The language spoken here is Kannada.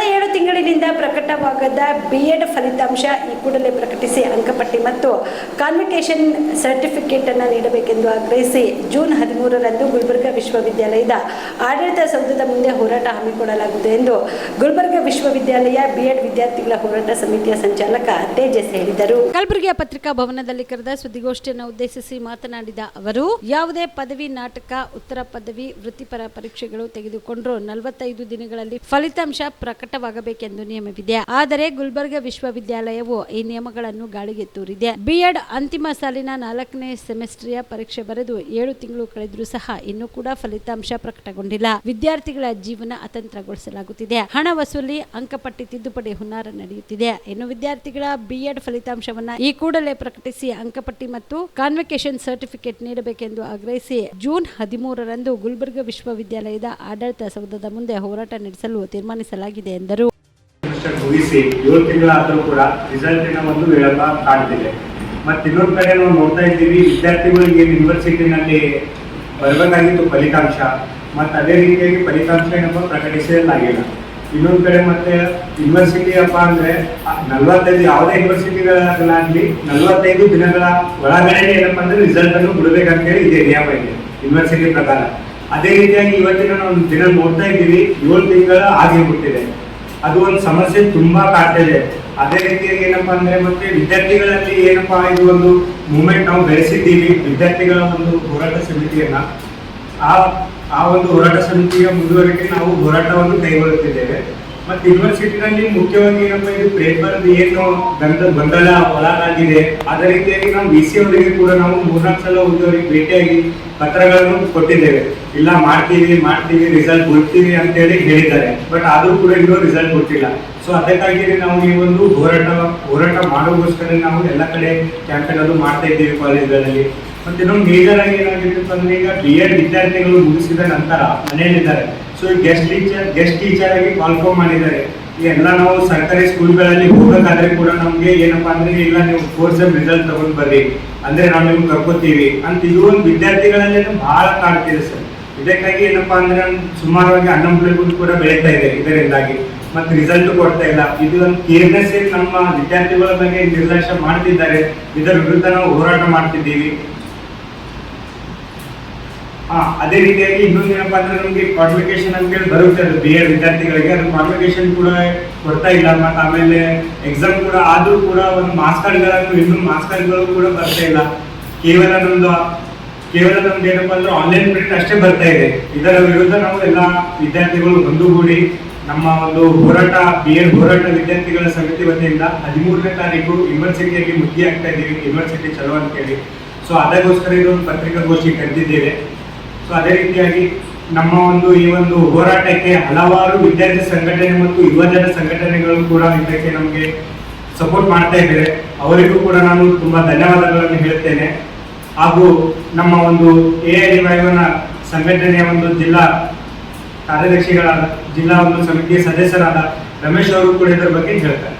ಕಳೆದ ಏಳು ತಿಂಗಳಿನಿಂದ ಪ್ರಕಟವಾಗದ ಬಿ ಎಡ್ ಫಲಿತಾಂಶ ಈ ಕೂಡಲೇ ಪ್ರಕಟಿಸಿ ಅಂಕಪಟ್ಟಿ ಮತ್ತು ಕಾನ್ವಿಕೇಶನ್ ಸರ್ಟಿಫಿಕೇಟ್ ಅನ್ನು ನೀಡಬೇಕೆಂದು ಆಗ್ರಹಿಸಿ ಜೂನ್ ಹದಿಮೂರರಂದು ಗುಲ್ಬರ್ಗಾ ವಿಶ್ವವಿದ್ಯಾಲಯದ ಆಡಳಿತ ಸೌಧದ ಮುಂದೆ ಹೋರಾಟ ಹಮ್ಮಿಕೊಳ್ಳಲಾಗುವುದು ಎಂದು ಗುಲ್ಬರ್ಗಾ ವಿಶ್ವವಿದ್ಯಾಲಯ ಬಿ ಎಡ್ ವಿದ್ಯಾರ್ಥಿಗಳ ಹೋರಾಟ ಸಮಿತಿಯ ಸಂಚಾಲಕ ತೇಜಸ್ ಹೇಳಿದರು. ಕಲಬುರಗಿಯ ಪತ್ರಿಕಾ ಭವನದಲ್ಲಿ ಕರೆದ ಸುದ್ದಿಗೋಷ್ಠಿಯನ್ನು ಉದ್ದೇಶಿಸಿ ಮಾತನಾಡಿದ ಅವರು, ಯಾವುದೇ ಪದವಿ ನಾಟಕ, ಉತ್ತರ ಪದವಿ, ವೃತ್ತಿಪರ ಪರೀಕ್ಷೆಗಳು ತೆಗೆದುಕೊಂಡ್ರು ನಲವತ್ತೈದು ದಿನಗಳಲ್ಲಿ ಫಲಿತಾಂಶ ಪ್ರಕಟವಾಗಬೇಕೆಂದು ನಿಯಮವಿದೆ. ಆದರೆ ಗುಲ್ಬರ್ಗಾ ವಿಶ್ವವಿದ್ಯಾಲಯವು ಈ ನಿಯಮಗಳನ್ನು ಗಾಳಿಗೆ ತೂರಿದೆ. ಬಿಎಡ್ ಅಂತಿಮ ಸಾಲಿನ ನಾಲ್ಕನೇ ಸೆಮಿಸ್ಟ್ರಿಯ ಪರೀಕ್ಷೆ ಬರೆದು ಏಳು ತಿಂಗಳು ಕಳೆದರೂ ಸಹ ಇನ್ನೂ ಕೂಡ ಫಲಿತಾಂಶ ಪ್ರಕಟಗೊಂಡಿಲ್ಲ. ವಿದ್ಯಾರ್ಥಿಗಳ ಜೀವನ ಅತಂತ್ರಗೊಳಿಸಲಾಗುತ್ತಿದೆ. ಹಣ ವಸೂಲಿ ಅಂಕಪಟ್ಟಿ ತಿದ್ದುಪಡಿ ಹುನ್ನಾರ ನಡೆಯುತ್ತಿದೆ. ಇನ್ನು ವಿದ್ಯಾರ್ಥಿಗಳ ಬಿಎಡ್ ಫಲಿತಾಂಶವನ್ನ ಈ ಕೂಡಲೇ ಪ್ರಕಟಿಸಿ ಅಂಕಪಟ್ಟಿ ಮತ್ತು ಕಾನ್ವಕೇಶನ್ ಸರ್ಟಿಫಿಕೇಟ್ ನೀಡಬೇಕೆಂದು ಆಗ್ರಹಿಸಿ ಜೂನ್ ಹದಿಮೂರರಂದು ಗುಲ್ಬರ್ಗ ವಿಶ್ವವಿದ್ಯಾಲಯದ ಆಡಳಿತ ಸೌಧದ ಮುಂದೆ ಹೋರಾಟ ನಡೆಸಲು ತೀರ್ಮಾನಿಸಲಾಗಿದೆ ಎಂದರು. ಮುಗಿಸಿ ಏಳು ತಿಂಗಳಾದರೂ ಕೂಡ ರಿಸಲ್ಟ್ ಒಂದು ವಿಳಂಬ ಕಾಣ್ತಿದೆ. ಮತ್ತು ಇನ್ನೊಂದು ಕಡೆ ನಾವು ನೋಡ್ತಾ ಇದ್ದೀವಿ, ವಿದ್ಯಾರ್ಥಿಗಳಿಗೆ ಯೂನಿವರ್ಸಿಟಿನಲ್ಲಿ ಬರಬೇಕಾಗಿತ್ತು ಫಲಿತಾಂಶ. ಮತ್ತು ಅದೇ ರೀತಿಯಾಗಿ ಫಲಿತಾಂಶ ಏನಪ್ಪ ಪ್ರಕಟಿಸಲಾಗಿಲ್ಲ ಇನ್ನೊಂದು ಕಡೆ ಮತ್ತೆ ಯೂನಿವರ್ಸಿಟಿ ಅಪ್ಪ ಅಂದ್ರೆ ನಲ್ವತ್ತೈದು ಯಾವುದೇ ಯೂನಿವರ್ಸಿಟಿಗಳಾಗಲಿ ನಲ್ವತ್ತೈದು ದಿನಗಳ ಒಳಗಡೆ ಏನಪ್ಪ ಅನ್ನು ರಿಸಲ್ಟನ್ನು ಬಿಡಬೇಕಂತೇಳಿ ಇದೆ ನಿಯಮ ಇದೆ, ಯೂನಿವರ್ಸಿಟಿ ಪ್ರಕಾರ. ಅದೇ ರೀತಿಯಾಗಿ ಇವತ್ತಿನ ನಾವು ದಿನ ನೋಡ್ತಾ ಇದ್ದೀವಿ, ಏಳು ತಿಂಗಳ ಆಗಿಬಿಟ್ಟಿದೆ. ಅದು ಒಂದು ಸಮಸ್ಯೆ ತುಂಬಾ ಕಾಡ್ತಿದೆ. ಅದೇ ರೀತಿಯಾಗಿ ಏನಪ್ಪ ಅಂದ್ರೆ ಮತ್ತೆ ವಿದ್ಯಾರ್ಥಿಗಳಲ್ಲಿ ಏನಪ್ಪಾ ಇದು ಒಂದು ಮೂಮೆಂಟ್ ನಾವು ಬೆಳೆಸಿದ್ದೀವಿ. ವಿದ್ಯಾರ್ಥಿಗಳ ಒಂದು ಹೋರಾಟ ಸಮಿತಿಯನ್ನ. ಆ ಆ ಒಂದು ಹೋರಾಟ ಸಮಿತಿಯ ಮುಂದುವರಿಕೆ ನಾವು ಹೋರಾಟವನ್ನು ಕೈಗೊಳ್ಳುತ್ತಿದ್ದೇವೆ. ಮತ್ತೆ ಯೂನಿವರ್ಸಿಟಿನಲ್ಲಿ ಮುಖ್ಯವಾಗಿ ನಮ್ಮ ಇದು ಪೇಪರ್ ಏನು ಗಂಧ ಗೊಂದಲ ಒಳಗಾಗಿದೆ ಅದೇ ರೀತಿಯಾಗಿ ನಾವು ಬಿ ಸಿ ಅವರಿಗೆ ಕೂಡ ನಾವು ಮೂರ್ನಾಲ್ಕು ಸಲ ಹೋಗಿ ಭೇಟಿಯಾಗಿ ಪತ್ರಗಳನ್ನು ಕೊಟ್ಟಿದ್ದೇವೆ. ಇಲ್ಲ, ಮಾಡ್ತೀವಿ ಮಾಡ್ತೀವಿ ರಿಸಲ್ಟ್ ಕೊಡ್ತೀವಿ ಅಂತೇಳಿ ಹೇಳಿದ್ದಾರೆ. ಬಟ್ ಆದರೂ ಕೂಡ ಇನ್ನೂ ರಿಸಲ್ಟ್ ಕೊಟ್ಟಿಲ್ಲ. ಸೊ ಅದಕ್ಕಾಗಿ ನಾವು ಈ ಒಂದು ಹೋರಾಟ ಹೋರಾಟ ಮಾಡೋಗೋಸ್ಕರ ನಾವು ಎಲ್ಲ ಕಡೆ ಕ್ಯಾಂಪೇನ್ ಅದು ಮಾಡ್ತಾ ಇದ್ದೀವಿ ಕಾಲೇಜ್ಗಳಲ್ಲಿ ಮತ್ತೆ ಇನ್ನೊಂದು ಮೇಜರ್ ಆಗಿ ಏನಾಗಿತ್ತು ಅಂದ್ರೆ ಈಗ ಬಿ ಎಡ್ ವಿದ್ಯಾರ್ಥಿಗಳು ಮುಗಿಸಿದ ನಂತರ ಮನೆಯಲ್ಲಿದ್ದಾರೆ. So guest teacher guest teacher ಆಗಿ ಕಾಲ್ಫಾರ್ಮ್ ಮಾಡಿದ್ದಾರೆ. ಎಲ್ಲ ನಾವು ಸರ್ಕಾರಿ ಸ್ಕೂಲ್ಗಳಲ್ಲಿ ಹೋಗಬೇಕಾದ್ರೆ ಕೂಡ ನಮ್ಗೆ ಏನಪ್ಪಾ ಅಂದ್ರೆ, ಇಲ್ಲ ನೀವು ಕೋರ್ಸ್ ರಿಸಲ್ಟ್ ತಗೊಂಡ್ ಬರ್ರಿ. ಅಂದ್ರೆ ನಾವು ನಿಮ್ಗೆ ಕರ್ಕೋತೀವಿ. ಅಂತ ಇದು ಒಂದು ವಿದ್ಯಾರ್ಥಿಗಳಲ್ಲಿ ಬಹಳ ಕಾಡ್ತಿದೆ ಸರ್. ಇದಕ್ಕಾಗಿ ಏನಪ್ಪಾ ಅಂದ್ರೆ ಸುಮಾರವಾಗಿ ಅನ್ಎಂಪ್ಲಾಯ್ಮೆಂಟ್ ಕೂಡ ಬೆಳೀತಾ ಇದೆ ಇದರಿಂದಾಗಿ. ಮತ್ತೆ ರಿಸಲ್ಟ್ ಕೊಡ್ತಾ ಇಲ್ಲ. ಇದು ಒಂದು ಕೇರ್ನೆಸ್ ನಮ್ಮ ವಿದ್ಯಾರ್ಥಿಗಳ ಬಗ್ಗೆ ನಿರ್ಲಕ್ಷ್ಯ ಮಾಡ್ತಿದ್ದಾರೆ. ಇದರ ವಿರುದ್ಧ ನಾವು ಹೋರಾಟ ಮಾಡ್ತಿದ್ದೀವಿ. ಅದೇ ರೀತಿಯಾಗಿ ಇನ್ನೊಂದು ಏನಪ್ಪಾ ಅಂದ್ರೆ ನಮಗೆ ಕ್ವಾಲಿಫಿಕೇಶನ್ ಅಂತ ಹೇಳಿ ಬರುತ್ತೆ ಅದು ಬಿ ಎಡ್ ವಿದ್ಯಾರ್ಥಿಗಳಿಗೆ. ಅದು ಕ್ವಾಲಿಫಿಕೇಶನ್ ಕೂಡ ಕೊಡ್ತಾ ಇಲ್ಲ. ಮತ್ತೆ ಆಮೇಲೆ ಎಕ್ಸಾಮ್ ಕೂಡ ಆದ್ರೂ ಕೂಡ ಒಂದು ಮಾಸ್ ಇನ್ನೂ ಮಾಸ್ ಕೂಡ ಬರ್ತಾ ಇಲ್ಲ. ಕೇವಲ ನಮ್ದು ಕೇವಲ ನಮ್ದು ಏನಪ್ಪಾ ಅಂದ್ರೆ ಆನ್ಲೈನ್ ಪ್ರಿಂಟ್ ಅಷ್ಟೇ ಬರ್ತಾ ಇದೆ. ಇದರ ವಿರುದ್ಧ ನಾವು ಎಲ್ಲ ವಿದ್ಯಾರ್ಥಿಗಳು ಒಂದುಗೂಡಿ ನಮ್ಮ ಒಂದು ಹೋರಾಟ ಬಿ ಎಡ್ ಹೋರಾಟ ವಿದ್ಯಾರ್ಥಿಗಳ ಸಮಿತಿ ವತಿಯಿಂದ ಹದಿಮೂರನೇ ತಾರೀಕು ಯೂನಿವರ್ಸಿಟಿಯಲ್ಲಿ ಮುದ್ದಿ ಆಗ್ತಾ ಇದ್ದೀವಿ ಯೂನಿವರ್ಸಿಟಿ ಚಲೋ ಅಂತ ಹೇಳಿ ಸೊ ಅದಕ್ಕೋಸ್ಕರ ಇದೊಂದು ಪತ್ರಿಕಾಗೋಷ್ಠಿ ಕರೆದಿದ್ದೇವೆ. ಸೊ ಅದೇ ರೀತಿಯಾಗಿ ನಮ್ಮ ಒಂದು ಈ ಒಂದು ಹೋರಾಟಕ್ಕೆ ಹಲವಾರು ವಿದ್ಯಾರ್ಥಿ ಸಂಘಟನೆ ಮತ್ತು ಯುವಜನ ಸಂಘಟನೆಗಳು ಕೂಡ ಇದಕ್ಕೆ ನಮಗೆ ಸಪೋರ್ಟ್ ಮಾಡ್ತಾ ಇದ್ದಾರೆ. ಅವರಿಗೂ ಕೂಡ ನಾನು ತುಂಬಾ ಧನ್ಯವಾದಗಳನ್ನು ಹೇಳ್ತೇನೆ ಹಾಗೂ ನಮ್ಮ ಒಂದು ಎ ಐ ಸಂಘಟನೆಯ ಒಂದು ಜಿಲ್ಲಾ ಕಾರ್ಯದರ್ಶಿಗಳಾದ, ಜಿಲ್ಲಾ ಒಂದು ಸಮಿತಿಯ ಸದಸ್ಯರಾದ ರಮೇಶ್ ಅವರು ಕೂಡ ಇದರ ಬಗ್ಗೆ ಹೇಳ್ತಾರೆ.